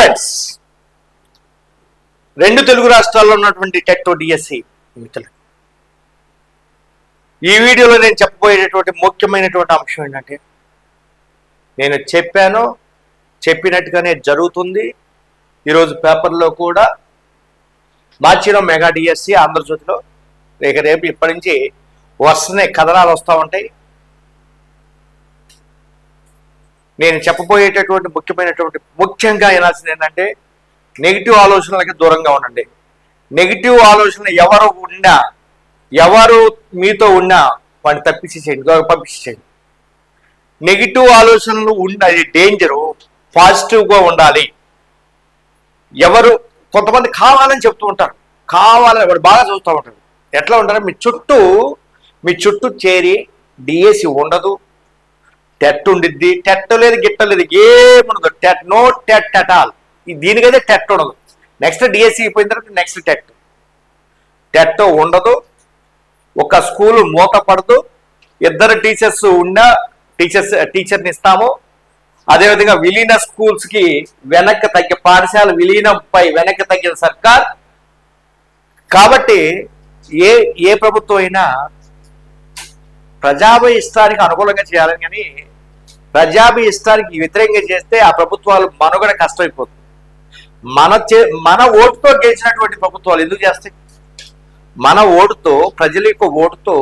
Students రెండు తెలుగు రాష్ట్రాల్లో ఉన్నటువంటి టెట్ డిఎస్సి మిత్రులు ఈ వీడియోలో నేను చెప్పబోయేటటువంటి ముఖ్యమైనటువంటి అంశం ఏంటంటే నేను చెప్పాను చెప్పినట్టుగానే జరుగుతుంది. ఈరోజు పేపర్లో కూడా మార్చిలో మెగా డిఎస్సి ఆంధ్రజ్యోతిలో రేక రేపు ఇప్పటి నుంచి వస్తున్నాయి కథనాలు వస్తూ ఉంటాయి. నేను చెప్పబోయేటటువంటి ముఖ్యమైనటువంటి ముఖ్యంగా వినాల్సింది ఏంటంటే నెగిటివ్ ఆలోచనలకి దూరంగా ఉండండి. నెగిటివ్ ఆలోచన ఎవరు ఉన్నా ఎవరు మీతో ఉన్నా వాడిని తప్పించేసేయండి దూరం పంపించేయండి నెగిటివ్ ఆలోచనలు ఉండాలి డేంజరు పాజిటివ్గా ఉండాలి. ఎవరు కొంతమంది కావాలని చెప్తూ ఉంటారు. కావాలని వాడు బాగా చూస్తూ ఉంటారు ఎట్లా ఉంటారు? మీ చుట్టూ మీ చుట్టూ చేరి డిఎస్సి ఉండదు. టెట్ ఉండిద్ది టెట్ లేదు గిట్ట లేదు ఏముండదు. TET no TET at all. దీనికైతే టెట్ ఉండదు. నెక్స్ట్ డిఎస్సి అయిపోయిన తర్వాత నెక్స్ట్ టెట్. టెట్ ఉండదు ఒక స్కూల్ మూతపడదు ఇద్దరు టీచర్స్ ఉన్న టీచర్స్ టీచర్ని ఇస్తాము. అదేవిధంగా విలీన స్కూల్స్కి వెనక్కి తగ్గే పాఠశాల విలీనంపై వెనక్కి తగ్గిన సర్కార్. కాబట్టి ఏ ఏ ప్రభుత్వం అయినా ప్రజాభ ఇష్టానికి అనుకూలంగా చేయాలని కానీ ప్రజాభి ఇష్టానికి వ్యతిరేకంగా చేస్తే ఆ ప్రభుత్వాలు మనుగడ కష్టమైపోతుంది. మన చే మన ఓటుతో గెలిచినటువంటి ప్రభుత్వాలు ఎందుకు చేస్తాయి? మన ఓటుతో ప్రజల యొక్క ఓటుతో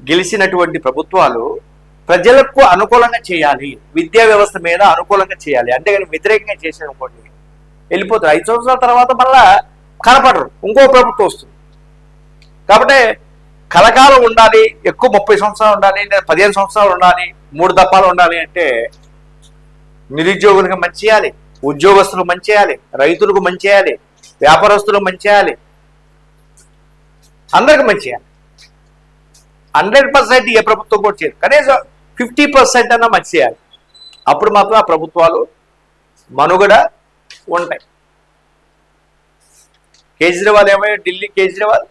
గెలిచినటువంటి ప్రభుత్వాలు ప్రజలకు అనుకూలంగా చేయాలి విద్యా వ్యవస్థ మీద అనుకూలంగా చేయాలి. అంటే కానీ వ్యతిరేకంగా చేసిన వెళ్ళిపోతారు. ఐదు సంవత్సరాల తర్వాత మళ్ళా కనపడరు ఇంకో ప్రభుత్వం వస్తుంది. కాబట్టి కలకాలం ఉండాలి ఎక్కువ ముప్పై సంవత్సరాలు ఉండాలి లేదా పదిహేను సంవత్సరాలు ఉండాలి మూడు దప్పాలు ఉండాలి అంటే నిరుద్యోగులకు మంచి చేయాలి ఉద్యోగస్తులకు మంచి చేయాలి రైతులకు మంచి చేయాలి వ్యాపారస్తులకు మంచి చేయాలి. అందరికి మంచి చేయాలి. హండ్రెడ్ పర్సెంట్ ఏ ప్రభుత్వం కూడా చేయదు. కనీసం ఫిఫ్టీ పర్సెంట్ అన్నా మంచి చేయాలి. అప్పుడు మాత్రం ఆ ప్రభుత్వాలు మనుగడ ఉంటాయి. కేజ్రీవాల్ ఏమయ్యా ఢిల్లీ కేజ్రీవాల్?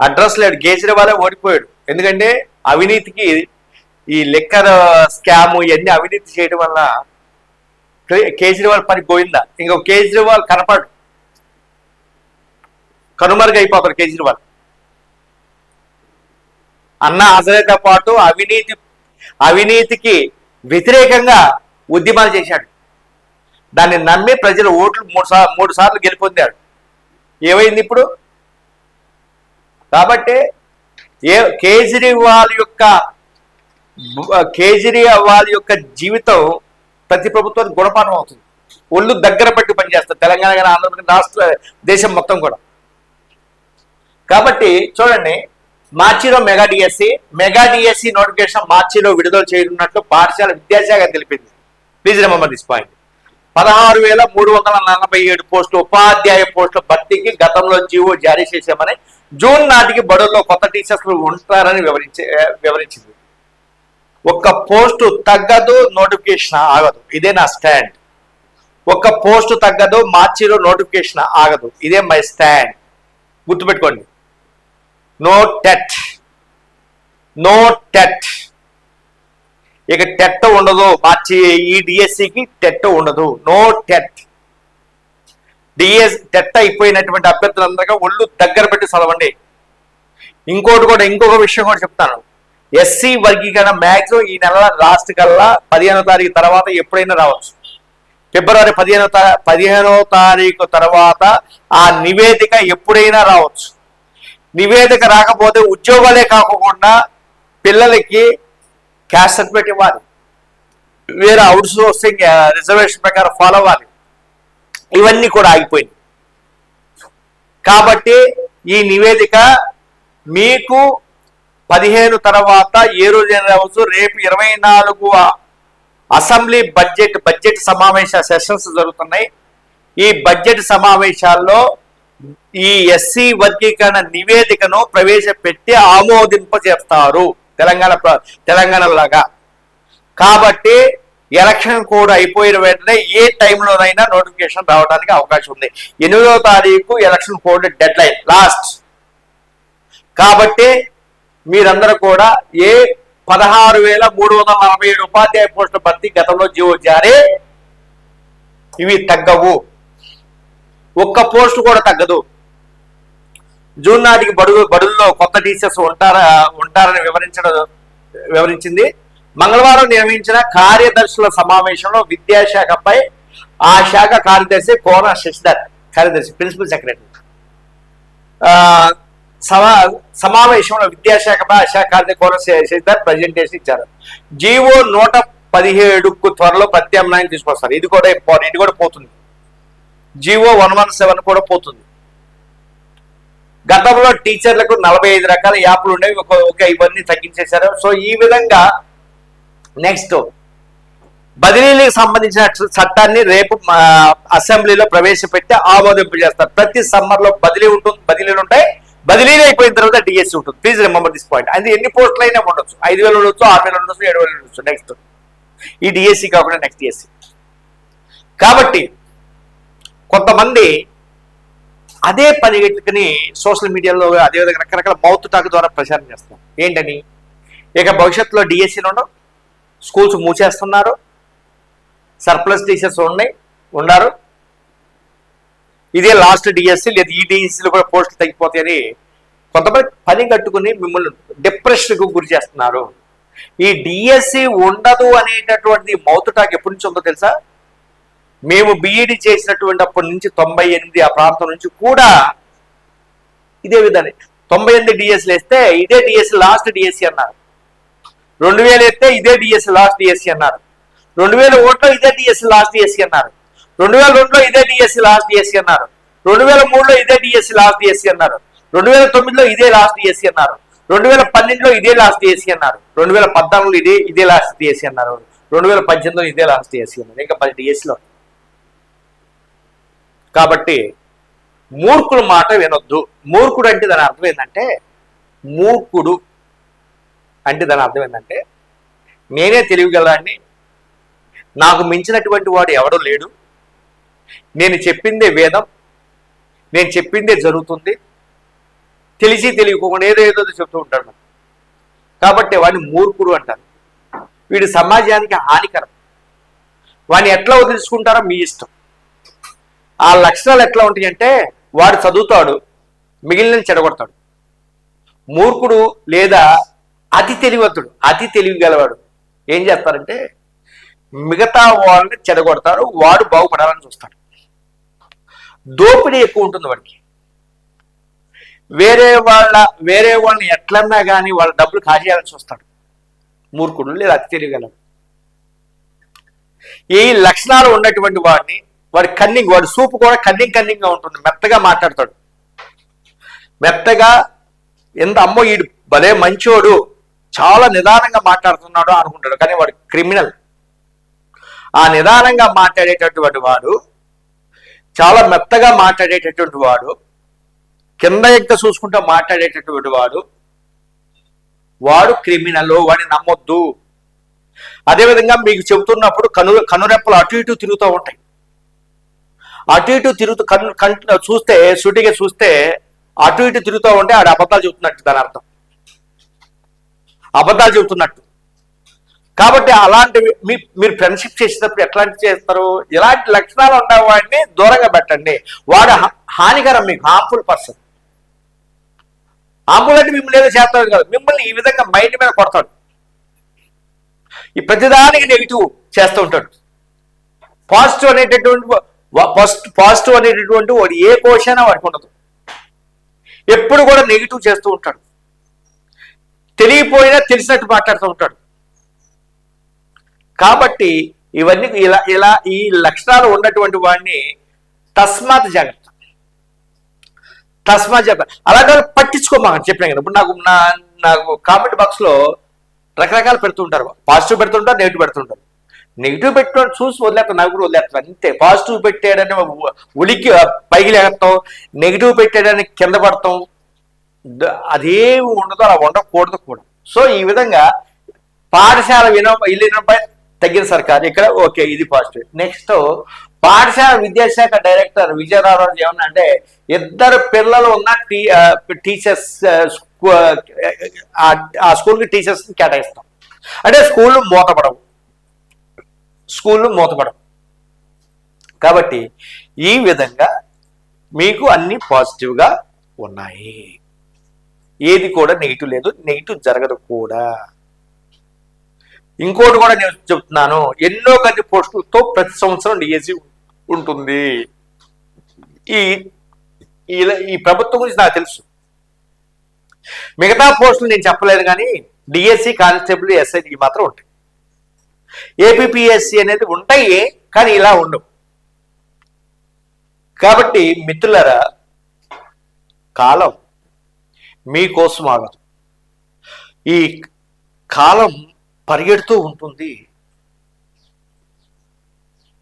అడ్రస్ లేడు. కేజ్రీవాలే ఓడిపోయాడు. ఎందుకంటే అవినీతికి ఈ లెక్కర్ స్కామ్ ఇవన్నీ అవినీతి చేయడం వల్ల కేజ్రీవాల్ పని పోయిందా? ఇంకో కేజ్రీవాల్ కనపడు. కనుమరుగు కేజ్రీవాల్. అన్న హజరేతో పాటు అవినీతి అవినీతికి వ్యతిరేకంగా ఉద్యమాలు చేశాడు. దాన్ని నమ్మి ప్రజలు ఓట్లు మూడు సార్లు మూడు సార్లు గెలుపొందాడు ఏమైంది ఇప్పుడు? కాబట్టి ఏ కేజ్రీవాల్ యొక్క కేజ్రీవాల్ యొక్క జీవితం ప్రతి ప్రభుత్వానికి గుణపాఠం అవుతుంది. ఒళ్ళు దగ్గర పట్టి పనిచేస్తారు తెలంగాణ కానీ ఆంధ్రప్రదేశ్ రాష్ట్ర దేశం మొత్తం కూడా. కాబట్టి చూడండి మార్చిలో mega DSC mega DSC notification మార్చిలో విడుదల చేయనున్నట్లు పాఠశాల విద్యాశాఖ తెలిపింది. ప్లీజ్ రిమంబర్ దిస్ పాయింట్ పదహారు వేల మూడు వందల నలభై ఏడు పోస్టులు ఉపాధ్యాయ పోస్టుల భర్తీకి గతంలో జీవో జారీ చేశామని జూన్ నాటికి బడుల్లో కొత్త టీచర్స్ ఉంటారని వివరించే వివరించింది. ఒక్క పోస్టు తగ్గదు నోటిఫికేషన్ ఆగదు. ఇదే నా స్టాండ్. ఒక్క పోస్టు తగ్గదు మార్చిలో నోటిఫికేషన్ ఆగదు. ఇదే మై స్టాండ్. గుర్తుపెట్టుకోండి. No TET. No TET. ఇక టెట్ ఉండదు. మార్చి ఈ డిఎస్సికి టెట్ ఉండదు. No TET. డిఎస్ టెట్ అయిపోయినటువంటి అభ్యర్థులందరికీ ఒళ్ళు దగ్గర పెట్టి చదవండి. ఇంకోటి కూడా ఇంకొక విషయం కూడా చెప్తాను. ఎస్సీ వర్గీకరణ మ్యాక్సిమం ఈ నెల లాస్ట్ కల్లా పదిహేనో తారీఖు తర్వాత ఎప్పుడైనా రావచ్చు. ఫిబ్రవరి పదిహేనో తా పదిహేనో తారీఖు తర్వాత ఆ నివేదిక ఎప్పుడైనా రావచ్చు. నివేదిక రాకపోతే ఉద్యోగాలే కాకుండా పిల్లలకి క్యాష్ సర్టిఫికేట్ ఇవ్వాలి వేరే అవుట్ సోర్సింగ్ రిజర్వేషన్ ప్రకారం ఫాలో అవ్వాలి. ఇవన్నీ కూడా ఆగిపోయింది కాబట్టి ఈ నివేదిక మీకు పదిహేను తర్వాత ఏ రోజు రోజు రేపు ఇరవై నాలుగు అసెంబ్లీ బడ్జెట్ బడ్జెట్ సమావేశ సెషన్స్ జరుగుతున్నాయి. ఈ బడ్జెట్ సమావేశాల్లో ఈ ఎస్సీ వర్గీకరణ నివేదికను ప్రవేశపెట్టి ఆమోదింపజేస్తారు. తెలంగాణ ప్ర- తెలంగాణ లాగా కాబట్టి ఎలక్షన్ కోడ్ అయిపోయిన వెంటనే ఏ టైంలోనైనా నోటిఫికేషన్ రావడానికి అవకాశం ఉంది. ఎనిమిదవ తారీఖు election code deadline last. కాబట్టి మీరందరూ కూడా ఏ పదహారు వేల మూడు వందల నలభై ఏడు ఉపాధ్యాయ పోస్టుల భర్తీ గతంలో జీవో జారీ. ఇవి తగ్గవు. ఒక్క పోస్ట్ కూడా తగ్గదు. జూన్ నాటికి బడుగు బడుల్లో కొత్త టీచర్స్ ఉంటారా ఉంటారని వివరించడం వివరించింది. మంగళవారం నిర్వహించిన కార్యదర్శుల సమావేశంలో విద్యాశాఖపై ఆ శాఖ కార్యదర్శి కోన శశిధర్ కార్యదర్శి ప్రిన్సిపల్ సెక్రటరీ. సమా సమావేశంలో విద్యాశాఖపై ఆ శాఖ కార్యదర్శి కోన శశిధర్ ప్రజెంటేషన్ ఇచ్చారు. జీవో నూట పదిహేడుకు త్వరలో ప్రత్యామ్నాయం తీసుకొస్తారు. ఇది కూడా ఇంపార్టెంట్ ఇది కూడా పోతుంది. జీవో వన్ వన్ సెవెన్ కూడా పోతుంది. గతంలో టీచర్లకు నలభై ఐదు రకాల యాప్లు ఉండేవి. ఒక ఒక ఇవన్నీ తగ్గించేశారు. సో ఈ విధంగా నెక్స్ట్ బదిలీలకు సంబంధించిన చట్టాన్ని రేపు అసెంబ్లీలో ప్రవేశపెట్టి ఆమోదింపు చేస్తారు. ప్రతి సమ్మర్లో బదిలీ ఉంటుంది. బదిలీలు ఉంటాయి. బదిలీలు అయిపోయిన తర్వాత డిఎస్సి ఉంటుంది. ప్లీజ్ రిమంబర్ దిస్ పాయింట్ అది ఎన్ని పోస్టులు అయినా ఉండొచ్చు. ఐదు వేలు ఉండొచ్చు ఆరు వేలు ఉండొచ్చు ఏడు వేలు ఉండొచ్చు. నెక్స్ట్ ఈ డిఎస్సి కాకుండా నెక్స్ట్ డిఎస్సీ కాబట్టి కొంతమంది అదే పని పెట్టుకుని సోషల్ మీడియాలో అదేవిధంగా రకరకాల మౌత్ టాక్ ద్వారా ప్రచారం చేస్తాం ఏంటని? ఇక భవిష్యత్తులో డిఎస్సీలు ఉండవు. స్కూల్స్ మూసేస్తున్నారు. సర్ప్లస్ టీచర్స్ ఉన్నాయి ఉన్నారు. ఇదే లాస్ట్ డిఎస్సి లేదా ఈ డిఎస్సీలు కూడా పోస్టులు తగ్గిపోతాయని కొంతమంది పని కట్టుకుని మిమ్మల్ని డిప్రెషన్కు గురి చేస్తున్నారు. ఈ డిఎస్సి ఉండదు అనేటటువంటి మౌత్ టాక్ ఎప్పటి నుంచి ఉందో తెలుసా? మేము బీఈడి చేసినటువంటి అప్పటి నుంచి తొంభై ఎనిమిది ఆ ప్రాంతం నుంచి కూడా ఇదే విధానం తొంభై ఎనిమిది డిఎస్లు వేస్తే ఇదే డిఎస్సి లాస్ట్ డిఎస్సి అన్నారు రెండు వేలు వేస్తే ఇదే డిఎస్సి లాస్ట్ డిఎస్సి అన్నారు రెండు వేల ఒకటిలో ఇదే డిఎస్సి లాస్ట్ డిఎస్సి అన్నారు రెండు వేల రెండులో ఇదే డిఎస్సి లాస్ట్ డిఎస్సి అన్నారు రెండు వేల మూడులో ఇదే డిఎస్సి లాస్ట్ డిఎస్సి అన్నారు రెండు వేల తొమ్మిదిలో ఇదే లాస్ట్ డిఎస్సి అన్నారు రెండు వేల పన్నెండులో ఇదే లాస్ట్ డిఎస్సి అన్నారు రెండు వేల పద్నాలుగులో ఇదే ఇదే లాస్ట్ డిఎస్సి అన్నారు రెండు వేల పద్దెనిమిదిలో ఇదే లాస్ట్ డిఎస్సి అన్నారు ఇంకా పది డిఎస్సిలో కాబట్టి మూర్ఖుల మాట వినొద్దు. మూర్ఖుడు అంటే దాని అర్థం ఏంటంటే మూర్ఖుడు అంటే దాని అర్థం ఏంటంటే నేనే తెలియగలవాడిని నాకు మించినటువంటి వాడు ఎవడూ లేడు. నేను చెప్పిందే వేదం నేను చెప్పిందే జరుగుతుంది. తెలిసి తెలియకుండా ఏదో ఏదో చెప్తూ ఉంటాడు కాబట్టి వాడిని మూర్ఖుడు అంటారు. వీడు సమాజానికి హానికరం. వాడిని ఎట్లా వదిలించుకుంటారో మీ ఇష్టం. ఆ లక్షణాలు ఎట్లా ఉంటాయి అంటే వాడు చదువుతాడు మిగిలిన చెడగొడతాడు. మూర్ఖుడు లేదా అతి తెలివత్తుడు అతి తెలివి గలవాడు ఏం చేస్తారంటే మిగతా వాళ్ళని చెడగొడతారు వాడు బాగుపడాలని చూస్తాడు. దోపిడీ ఎక్కువ ఉంటుంది వాడికి. వేరే వాళ్ళ వేరే వాళ్ళని ఎట్లన్నా కానీ వాళ్ళ డబ్బులు కాజేయాలని చూస్తాడు. మూర్ఖుడు లేదా అతి తెలియగలడు ఈ లక్షణాలు ఉన్నటువంటి వాడిని వాడి కన్నింగ్ వాడి సూపు కూడా కన్నింగ్ కన్నింగ్గా ఉంటుంది. మెత్తగా మాట్లాడతాడు. మెత్తగా ఎంత అమ్మో వీడు భలే మంచోడు చాలా నిదానంగా మాట్లాడుతున్నాడు అనుకుంటాడు. కానీ వాడు క్రిమినల్. ఆ నిదానంగా మాట్లాడేటటువంటి వాడు చాలా మెత్తగా మాట్లాడేటటువంటి వాడు కింద ఎక్క చూసుకుంటూ మాట్లాడేటటువంటి వాడు వాడు క్రిమినల్ వాడిని నమ్మొద్దు. అదేవిధంగా మీకు చెబుతున్నప్పుడు కను కనురెప్పలు అటు ఇటు తిరుగుతూ ఉంటాయి. అటు ఇటు తిరుగుతూ కన్ను కన్ చూస్తే సుటిగా చూస్తే అటు ఇటు తిరుగుతూ ఉంటే ఆడ అబద్ధాలు చెబుతున్నట్టు దాని అర్థం. అబద్ధాలు చెబుతున్నట్టు. కాబట్టి అలాంటివి మీ మీరు ఫ్రెండ్షిప్ చేసేటప్పుడు ఎట్లాంటి చేస్తారు? ఇలాంటి లక్షణాలు ఉన్న వాడిని దూరంగా పెట్టండి. వాడు హా- హానికరం మీకు హార్మ్ఫుల్ పర్సన్ హార్మ్ఫుల్ అంటే మిమ్మల్ని ఏదో చేస్తాడు కాదు. మిమ్మల్ని ఈ విధంగా మైండ్ మీద కొడతాడు. ఈ ప్రతిదానికి నెగిటివ్ చేస్తూ ఉంటాడు. పాజిటివ్ అనేటటువంటి ఫస్ట్ పాజిటివ్ అనేటటువంటి వాడు ఏ కోశైనా వాడికి ఉండదు. ఎప్పుడు కూడా నెగిటివ్ చేస్తూ ఉంటాడు. తెలియపోయినా తెలిసినట్టు మాట్లాడుతూ ఉంటాడు. కాబట్టి ఇవన్నీ ఇలా ఇలా ఈ లక్షణాలు ఉన్నటువంటి వాడిని తస్మాత్ జాగ్రత్త. తస్మాత్ జాగ్రత్త. అలాగే పట్టించుకోమని చెప్పినా కదా ఇప్పుడు నాకు నా నాకు కామెంట్ బాక్స్లో రకరకాలు పెడుతుంటారు పాజిటివ్ పెడుతుంటారు నెగిటివ్ పెడుతుంటారు నెగిటివ్ పెట్టుకొని చూసి వదిలేస్తాం నాకు కూడా వదిలేస్తాం. అంతే. పాజిటివ్ పెట్టాడని ఉలికి పైకి లేస్తాం నెగిటివ్ పెట్టాడని కింద పడతాం. ద- అదేమి ఉండదు అలా ఉండకూడదు కూడా. సో ఈ విధంగా పాఠశాల వినో వెళ్ళినపై తగ్గిన సర్కార్. ఇక్కడ ఓకే ఇది పాజిటివ్. నెక్స్ట్ పాఠశాల విద్యాశాఖ డైరెక్టర్ విజయరావు ఏమన్నా అంటే ఇద్దరు పిల్లలు ఉన్న టీ టీచర్స్ ఆ స్కూల్కి టీచర్స్ కేటాయిస్తాం. అంటే స్కూల్ మూతపడవు. స్కూళ్ళు మూతపడవు. కాబట్టి ఈ విధంగా మీకు అన్ని పాజిటివ్గా ఉన్నాయి. ఏది కూడా నెగిటివ్ లేదు నెగిటివ్ జరగదు కూడా. ఇంకోటి కూడా నేను చెప్తున్నాను ఎన్నో గంటి పోస్టులతో ప్రతి సంవత్సరం డిఎస్సి ఉంటుంది. ఈ ఈ- ఈ ప్రభుత్వం గురించి నాకు తెలుసు. మిగతా పోస్టులు నేను చెప్పలేదు కానీ డిఎస్సి కానిస్టేబుల్ ఎస్ఐ ఈ మాత్రం ఉంటాయి. ఏపీఎస్సి అనేది ఉంటాయి కానీ ఇలా ఉండవు. కాబట్టి మిత్రులరా కాలం మీకోసం ఆగదు. ఈ కాలం పరిగెడుతూ ఉంటుంది.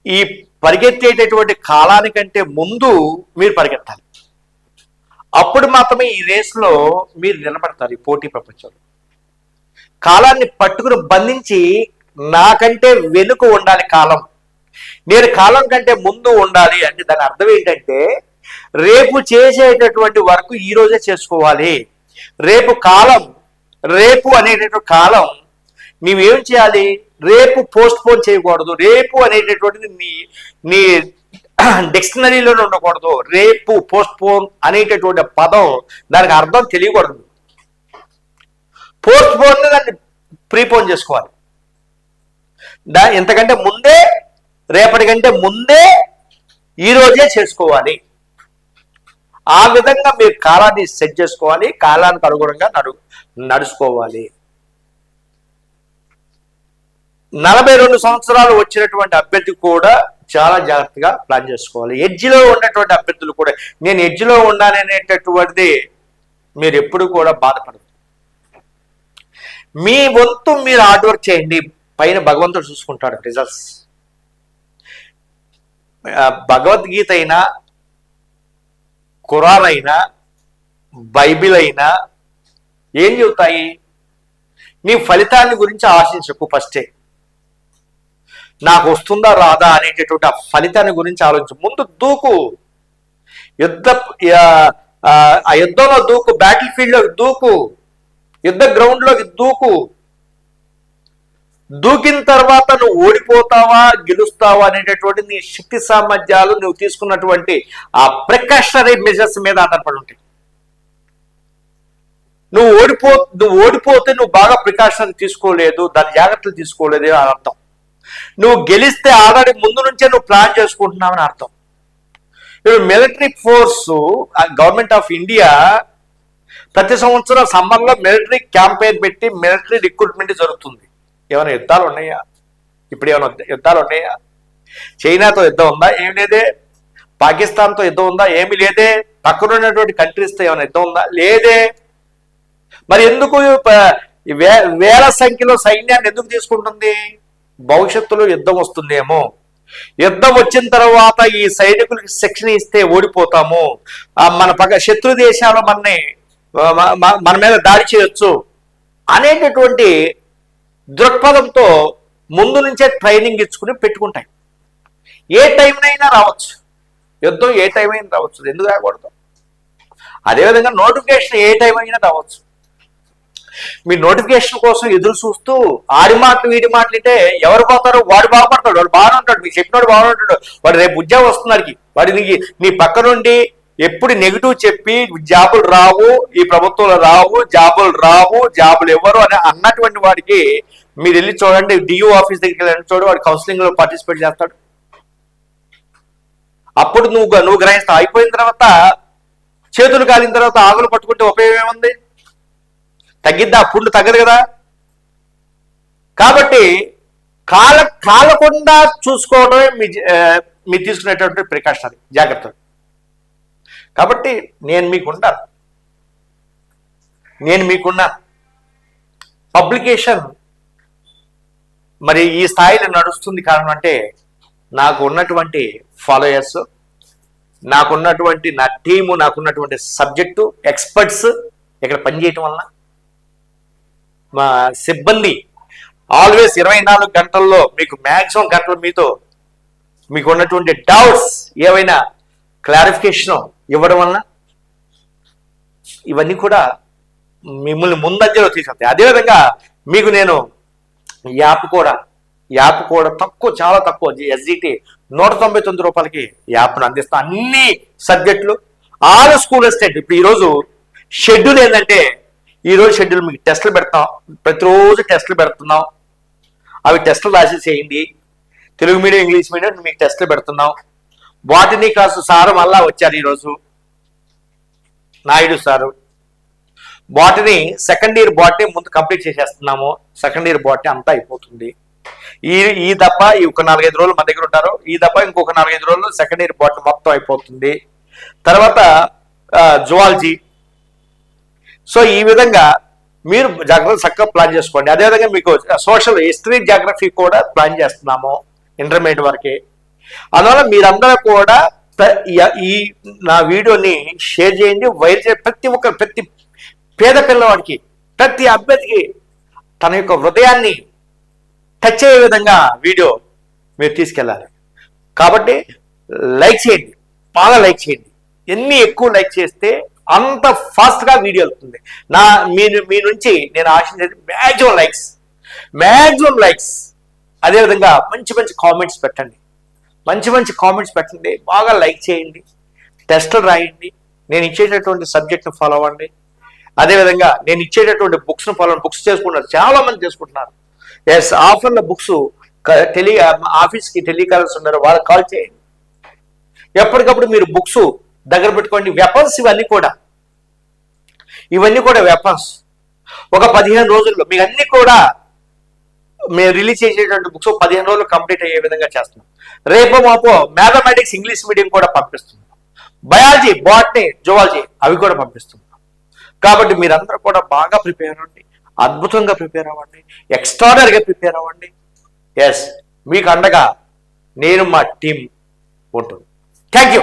ఈ పరిగెత్తేటటువంటి కాలానికంటే ముందు మీరు పరిగెత్తాలి. అప్పుడు మాత్రమే ఈ రేస్లో మీరు నిలబడతారు ఈ పోటీ ప్రపంచంలో. కాలాన్ని పట్టుకుని బంధించి నాకంటే వెనుక ఉండాలి కాలం. నేను కాలం కంటే ముందు ఉండాలి అంటే దాని అర్థం ఏంటంటే రేపు చేసేటటువంటి వర్క్ ఈ రోజే చేసుకోవాలి. రేపు కాలం రేపు అనేటటువంటి కాలం నీవేం చేయాలి? రేపు పోస్ట్ పోన్ చేయకూడదు. రేపు అనేటటువంటిది నీ నీ డిక్షనరీలో ఉండకూడదు. రేపు పోస్ట్ పోన్ అనేటటువంటి పదం దానికి అర్థం తెలియకూడదు. పోస్ట్ పోన్ దాన్ని ప్రీపోన్ చేసుకోవాలి. దా ఎంతకంటే ముందే రేపటి కంటే ముందే ఈరోజే చేసుకోవాలి. ఆ విధంగా మీరు కాలాన్ని సెట్ చేసుకోవాలి కాలానికి అనుగుణంగా నడు నడుచుకోవాలి. నలభై రెండు సంవత్సరాలు వచ్చినటువంటి అభ్యర్థి కూడా చాలా జాగ్రత్తగా ప్లాన్ చేసుకోవాలి. ఎడ్జిలో ఉన్నటువంటి అభ్యర్థులు కూడా నేను ఎడ్జిలో ఉన్నాననేటటువంటిది మీరు ఎప్పుడు కూడా బాధపడదు మీ వంతు మీరు హార్డ్ వర్క్ చేయండి. పైన భగవంతుడు చూసుకుంటాడు రిజల్ట్స్ భగవద్గీత అయినా ఖురాన్ అయినా బైబిల్ అయినా ఏం చెబుతాయి? నీ ఫలితాన్ని గురించి ఆశించకు ఫస్టే నాకు వస్తుందా రాదా అనేటటువంటి ఆ ఫలితాన్ని గురించి ఆలోచించు. ముందు దూకు. యుద్ధ ఆ, యుద్ధంలో దూకు బ్యాటిల్ ఫీల్డ్లో దూకు. యుద్ధ గ్రౌండ్లోకి దూకు. దూకిన తర్వాత నువ్వు ఓడిపోతావా గెలుస్తావా అనేటటువంటి నీ శక్తి సామర్థ్యాలు నువ్వు తీసుకున్నటువంటి ఆ ప్రికాషనరీ మెజర్స్ మీద ఆధారపడి ఉంటాయి. నువ్వు ఓడిపో నువ్వు ఓడిపోతే నువ్వు బాగా ప్రికాషన్ తీసుకోలేదు దాని జాగ్రత్తలు తీసుకోలేదు అని అర్థం. నువ్వు గెలిస్తే ఆల్రెడీ ముందు నుంచే నువ్వు ప్లాన్ చేసుకుంటున్నావని అర్థం. ఇప్పుడు military force government of India ప్రతి సంవత్సరం సమ్మర్లో మిలిటరీ క్యాంపెయిన్ పెట్టి మిలిటరీ రిక్రూట్మెంట్ జరుగుతుంది. ఏమైనా యుద్ధాలు ఉన్నాయా? ఇప్పుడు ఏమైనా యుద్ధాలు ఉన్నాయా? చైనాతో యుద్ధం ఉందా? ఏమి లేదే. పాకిస్తాన్తో యుద్ధం ఉందా? ఏమి లేదే. పక్కనున్నటువంటి కంట్రీస్తో ఏమైనా యుద్ధం ఉందా? లేదే. మరి ఎందుకు వే- వేల సంఖ్యలో సైన్యాన్ని ఎందుకు తీసుకుంటుంది? భవిష్యత్తులో యుద్ధం వస్తుందేమో. యుద్ధం వచ్చిన తర్వాత ఈ సైనికులకి శిక్షణ ఇస్తే ఓడిపోతాము. మన పక్క శత్రు దేశాలు మనని మన మీద దాడి చేయొచ్చు అనేటటువంటి దృక్పథంతో ముందు నుంచే ట్రైనింగ్ ఇచ్చుకుని పెట్టుకుంటాయి. ఏ టైంనైనా రావచ్చు. యుద్ధం ఏ టైం అయినా రావచ్చు ఎందుకు రాకూడదు? అదేవిధంగా నోటిఫికేషన్ ఏ టైం అయినా రావచ్చు. మీ నోటిఫికేషన్ కోసం ఎదురు చూస్తూ ఆడి మాటలు వీడి మాటలు అంటే ఎవరు పోతారు? వాడు బాగుపడతాడు. వాడు బాగానే ఉంటాడు. మీకు చెప్పినోడు బాగానే ఉంటాడు వాడు రేపు ఉద్యోగం వస్తున్నాడికి వాడి నీకు నీ పక్క నుండి ఎప్పుడు నెగిటివ్ చెప్పి జాబులు రావు ఈ ప్రభుత్వంలో రావు జాబులు రావు జాబులు ఇవ్వరు అని అన్నటువంటి వాడికి మీరు వెళ్ళి చూడండి డియూ ఆఫీస్ దగ్గరికి వెళ్ళి చూడు వాడు కౌన్సిలింగ్లో పార్టిసిపేట్ చేస్తాడు. అప్పుడు నువ్వు నువ్వు గ్రహిస్తావు అయిపోయిన తర్వాత చేతులు కాలిన తర్వాత ఆకులు పట్టుకుంటే ఉపయోగం ఏముంది? తగ్గిద్దా? పుండు తగ్గదు కదా? కాబట్టి కాల కాలకుండా చూసుకోవడమే మీ మీరు తీసుకునేటటువంటి ప్రికాషన్ జాగ్రత్త. కాబట్టి నేను మీకున్నాను నేను మీకున్నాను పబ్లికేషన్ మరి ఈ స్థాయిలో నడుస్తుంది కారణం అంటే నాకు ఉన్నటువంటి ఫాలోయర్స్ నాకున్నటువంటి నా టీము నాకున్నటువంటి సబ్జెక్టు ఎక్స్పర్ట్స్ ఇక్కడ పనిచేయటం వలన మా సిబ్బంది ఆల్వేస్ ఇరవై నాలుగు గంటల్లో మీకు మ్యాక్సిమం గంటలు మీతో మీకు ఉన్నటువంటి డౌట్స్ ఏవైనా క్లారిఫికేషన్ ఇవ్వడం వలన ఇవన్నీ కూడా మిమ్మల్ని ముందంజలో తీసుకెళ్తాయి అదేవిధంగా మీకు నేను యాప్ కూడా యాప్ కూడా తక్కువ చాలా తక్కువ ఎస్జిటి నూట తొంభై తొమ్మిది రూపాయలకి యాప్ను అందిస్తాను అన్ని సబ్జెక్టులు ఆరు స్కూల్ స్టేట్. ఇప్పుడు ఈరోజు షెడ్యూల్ ఏంటంటే ఈరోజు షెడ్యూల్ మీకు టెస్టులు పెడతాం. ప్రతిరోజు టెస్టులు పెడుతున్నాం. అవి టెస్టులు రాసి చేయండి తెలుగు మీడియం ఇంగ్లీష్ మీడియం మీకు టెస్టులు పెడుతున్నాం. బాటనీ క్లాసు సారు మళ్ళా వచ్చారు ఈరోజు. Naidu sir. Botany second year botany ముందు కంప్లీట్ చేసేస్తున్నాము. సెకండ్ ఇయర్ బాటనీ అంతా అయిపోతుంది. ఈ ఈ దప్ప ఈ ఒక నాలుగైదు రోజులు మన దగ్గర ఉంటారు. ఈ దప్ప ఇంకొక నాలుగైదు రోజులు సెకండ్ ఇయర్ బాటనీ మొత్తం అయిపోతుంది. తర్వాత జువాలజీ. సో ఈ విధంగా మీరు జాగ్రత్త చక్కగా ప్లాన్ చేసుకోండి. అదేవిధంగా మీకు సోషల్ హిస్టరీ జాగ్రఫీ కూడా ప్లాన్ చేస్తున్నాము. ఇంటర్మీడియట్ వరకే. అందువల్ల మీరందరూ కూడా ఈ- ఈ నా వీడియోని షేర్ చేయండి వైర్ చేయండి. ప్రతి ఒక్క ప్రతి పేద పిల్లవాడికి ప్రతి అభ్యర్థికి తన యొక్క హృదయాన్ని టచ్ అయ్యే విధంగా వీడియో మీరు తీసుకెళ్ళాలి. కాబట్టి లైక్ చేయండి బాగా లైక్ చేయండి. ఎన్ని ఎక్కువ లైక్ చేస్తే అంత ఫాస్ట్గా వీడియో వెళ్తుంది. నా మీ మీ నుంచి నేను ఆశించేది మ్యాక్సిమం లైక్స్. Maximum likes. అదేవిధంగా మంచి మంచి కామెంట్స్ పెట్టండి. మంచి మంచి కామెంట్స్ పెట్టండి. బాగా లైక్ చేయండి. టెస్టులు రాయండి. నేను ఇచ్చేటటువంటి సబ్జెక్ట్ని ఫాలో అవ్వండి. అదేవిధంగా నేను ఇచ్చేటటువంటి బుక్స్ను ఫాలో బుక్స్ చేసుకుంటున్నారు. చాలా మంది చేసుకుంటున్నారు ఎస్ ఆఫర్ల బుక్స్ టెలి ఆఫీస్కి టెలికాలర్స్ ఉన్నారు. వాళ్ళకి కాల్ చేయండి. ఎప్పటికప్పుడు మీరు బుక్స్ దగ్గర పెట్టుకోండి. వెపన్స్ ఇవన్నీ కూడా. ఇవన్నీ కూడా వెపన్స్ ఒక పదిహేను రోజుల్లో మీకు అన్ని కూడా మేము రిలీజ్ చేసేటువంటి బుక్స్ పదిహేను రోజులు కంప్లీట్ అయ్యే విధంగా చేస్తున్నాం. రేపు మాపో మ్యాథమెటిక్స్ ఇంగ్లీష్ మీడియం కూడా పంపిస్తున్నాం. బయాలజీ బాటనీ జువాలజీ అవి కూడా పంపిస్తున్నాం. కాబట్టి మీరందరూ కూడా బాగా ప్రిపేర్ అవ్వండి అద్భుతంగా ప్రిపేర్ అవ్వండి ఎక్స్ట్రాడనరీగా ప్రిపేర్ అవ్వండి. ఎస్ మీకు అండగా నేను మా టీం ఉంటుంది. Thank you